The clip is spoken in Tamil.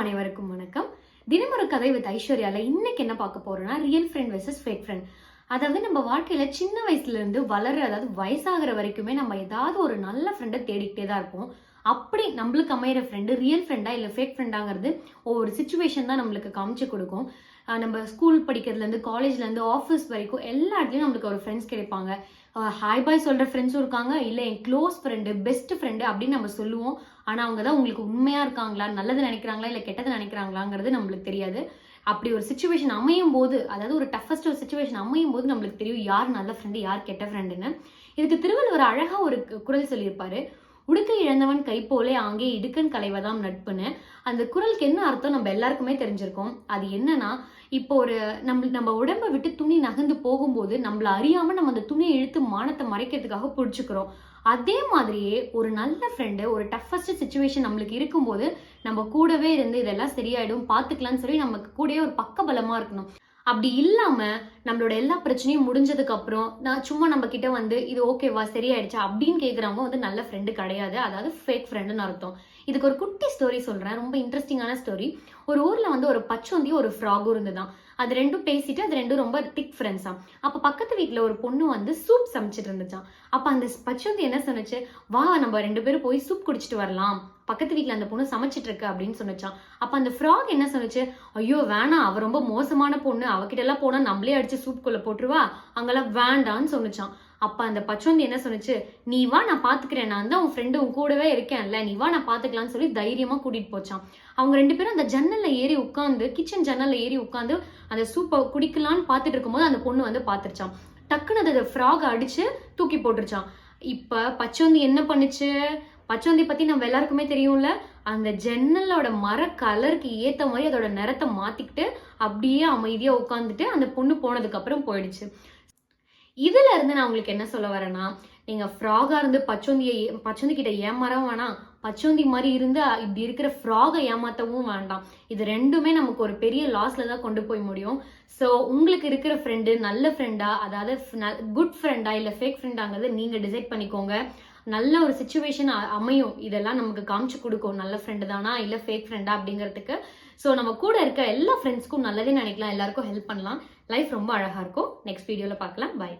அனைவருக்கும் வணக்கம். தினமொரு கதை வித் ஐஸ்வர்யால இன்னைக்கு என்ன பார்க்க போறோம்னா real friend versus fake friend அதாவது நம்ம வாழ்க்கையில சின்ன வயசுல இருந்து வளர அதாவது வயசாகிற வரைக்குமே நம்ம ஏதாவது ஒரு நல்ல ஃப்ரெண்டை தேடிக்கிட்டே தான் இருப்போம். அப்படி நம்மளுக்கு அமையிற ஃப்ரெண்டு ரியல் ஃப்ரெண்டா இல்லை ஃபேக் ஃப்ரெண்டாங்கிறது ஒவ்வொரு சுச்சுவேஷன் தான் நம்மளுக்கு காமிச்சு கொடுக்கும். நம்ம ஸ்கூல் படிக்கிறதுலேருந்து காலேஜ்லேருந்து ஆஃபீஸ் வரைக்கும் எல்லா இடத்துலையும் நம்மளுக்கு ஒரு ஃப்ரெண்ட்ஸ் கிடைப்பாங்க. ஹாய் பாய் சொல்கிற ஃப்ரெண்ட்ஸும் இருக்காங்க. இல்லை என் க்ளோஸ் ஃப்ரெண்டு பெஸ்ட் ஃப்ரெண்டு அப்படின்னு நம்ம சொல்லுவோம். ஆனால் அவங்க தான் உங்களுக்கு உண்மையாக இருக்காங்களா? நல்லது நினைக்கிறாங்களா? இல்லை கெட்டது நினைக்கிறாங்களாங்கிறது நம்மளுக்கு தெரியாது. அப்படி ஒரு சுச்சுவேஷன் அமையும் போது அதாவது ஒரு டஃபஸ்ட் ஒரு சுச்சுவேஷன் அமையும் போது நம்மளுக்கு தெரியும் யார் நல்ல ஃப்ரெண்டு யார் கெட்ட ஃப்ரெண்டுன்னு இதுக்கு திருவள்ளுவர் அழகாக ஒரு குரல் குறள் சொல்லியிருப்பாரு. உடுக்கை இழந்தவன் கை போலே ஆங்கே இடுக்கன் கலைவதாம் நட்புன்னு. அந்த குரலுக்கு என்ன அர்த்தம்? நம்ம எல்லாருக்குமே தெரிஞ்சிருக்கோம். அது என்னன்னா இப்போ ஒரு நம்ம நம்ம உடம்பை விட்டு துணி நகர்ந்து போகும்போது நம்மள அறியாமல் நம்ம அந்த துணியை இழுத்து மானத்தை மறைக்கிறதுக்காக பிடிச்சிக்கிறோம். அதே மாதிரியே ஒரு நல்ல ஃப்ரெண்டு ஒரு டஃபஸ்ட் சுச்சுவேஷன் நம்மளுக்கு இருக்கும்போது நம்ம கூடவே இருந்து இதெல்லாம் சரியாயிடும் பார்த்துக்கலாம்னு சொல்லி நமக்கு கூடவே ஒரு பக்கபலமாக இருக்கணும். அப்படி இல்லாமல் நம்மளோட எல்லா பிரச்சனையும் முடிஞ்சதுக்கு அப்புறம் நான் சும்மா நம்ம கிட்ட வந்து இது ஓகேவா? சரியாயிடுச்சா? அப்படின்னு கேட்குறவங்க வந்து நல்ல ஃப்ரெண்டு கிடையாது. அதாவது ஃபேக் ஃப்ரெண்டுன்னு அர்த்தம். இதுக்கு ஒரு குட்டி ஸ்டோரி சொல்கிறேன் ரொம்ப இன்ட்ரெஸ்டிங்கான ஸ்டோரி ஒரு ஊரில் வந்து ஒரு பச்சோந்தி ஒரு ஃப்ராகும் இருந்துதான். அது ரெண்டும் பேசிட்டு அது ரெண்டும் ரொம்ப திக் ஃப்ரெண்ட்ஸா அப்போ பக்கத்து வீட்டில் ஒரு பொண்ணு வந்து சூப் சமைச்சிட்டு இருந்துச்சாம். அப்போ அந்த பச்சோந்தி என்ன சொன்னுச்சு? வா நம்ம ரெண்டு பேரும் போய் சூப் குடிச்சிட்டு வரலாம். பக்கத்து வீட்டில் அந்த பொண்ணு சமைச்சிட்டு இருக்கு அப்படின்னு சொன்னச்சான் அப்போ அந்த ஃப்ராக் என்ன சொன்னுச்சு? ஐயோ வேணாம் அவ ரொம்ப மோசமான பொண்ணு. அவகிட்ட எல்லாம் போனால் நம்மளே அடிச்சு சூப்புக்குள்ள போட்டுருவா. அங்கெல்லாம் வேண்டான்னு சொன்னச்சான் அப்போ அந்த பச்சோந்தி என்ன சொன்னுச்சு? நீ வா நான் பார்த்துக்கிறேன் நான் தான் உன் ஃப்ரெண்டு உன் கூடவே இருக்கேன்ல. நீ வா நான் பார்த்துக்கலான்னு சொல்லி தைரியமாக கூட்டிகிட்டு போச்சான் அவங்க ரெண்டு பேரும் அந்த ஜன்னலில் ஏறி உட்காந்து கிச்சன் ஜன்னல்ல ஏறி உட்காந்து அந்த சூப்பை குடிக்கலான்னு பார்த்துட்டு இருக்கும்போது அந்த பொண்ணு வந்து பார்த்துருச்சான் டக்குன்னு அந்த ஃப்ராக் அடித்து தூக்கி போட்டுருச்சான் இப்போ பச்சோந்தி என்ன பண்ணுச்சு? பச்சோந்தி பத்தி நம்ம எல்லாருக்குமே தெரியும்ல? அந்த ஜன்னலோட மர கலருக்கு ஏத்த மாதிரி அதோட நிறத்தை மாத்திக்கிட்டு அப்படியே அமைதியா உட்காந்துட்டு அந்த பொண்ணு போனதுக்கு அப்புறம் போயிடுச்சு. இதுல இருந்து நான் உங்களுக்கு என்ன சொல்ல வரேன்னா நீங்க ஃப்ராகா இருந்து பச்சோந்தியை பச்சோந்தி கிட்ட ஏமாறவும் வேணாம். பச்சோந்தி மாதிரி இருந்து இப்படி இருக்கிற ஃப்ராகை ஏமாத்தவும் வேண்டாம். இது ரெண்டுமே நமக்கு ஒரு பெரிய லாஸ்ல தான் கொண்டு போய் முடியும். ஸோ உங்களுக்கு இருக்கிற ஃப்ரெண்டு நல்ல ஃப்ரெண்டா அதாவது குட் ஃப்ரெண்டா இல்லை ஃபேக் ஃப்ரெண்டாங்கிறது நீங்க டிசைட் பண்ணிக்கோங்க. நல்ல ஒரு சுச்சுவேஷன் அமையும். இதெல்லாம் நமக்கு காமிச்சு கொடுக்கும். நல்ல ஃப்ரெண்டு தானா? இல்லை ஃபேக் ஃப்ரெண்டா அப்படிங்கிறதுக்கு. ஸோ நம்ம கூட இருக்க எல்லா ஃப்ரெண்ட்ஸ்க்கும் நல்லதே நினைக்கலாம். எல்லாருக்கும் ஹெல்ப் பண்ணலாம். லைஃப் ரொம்ப அழகா இருக்கும். நெக்ஸ்ட் வீடியோவில் பார்க்கலாம். பை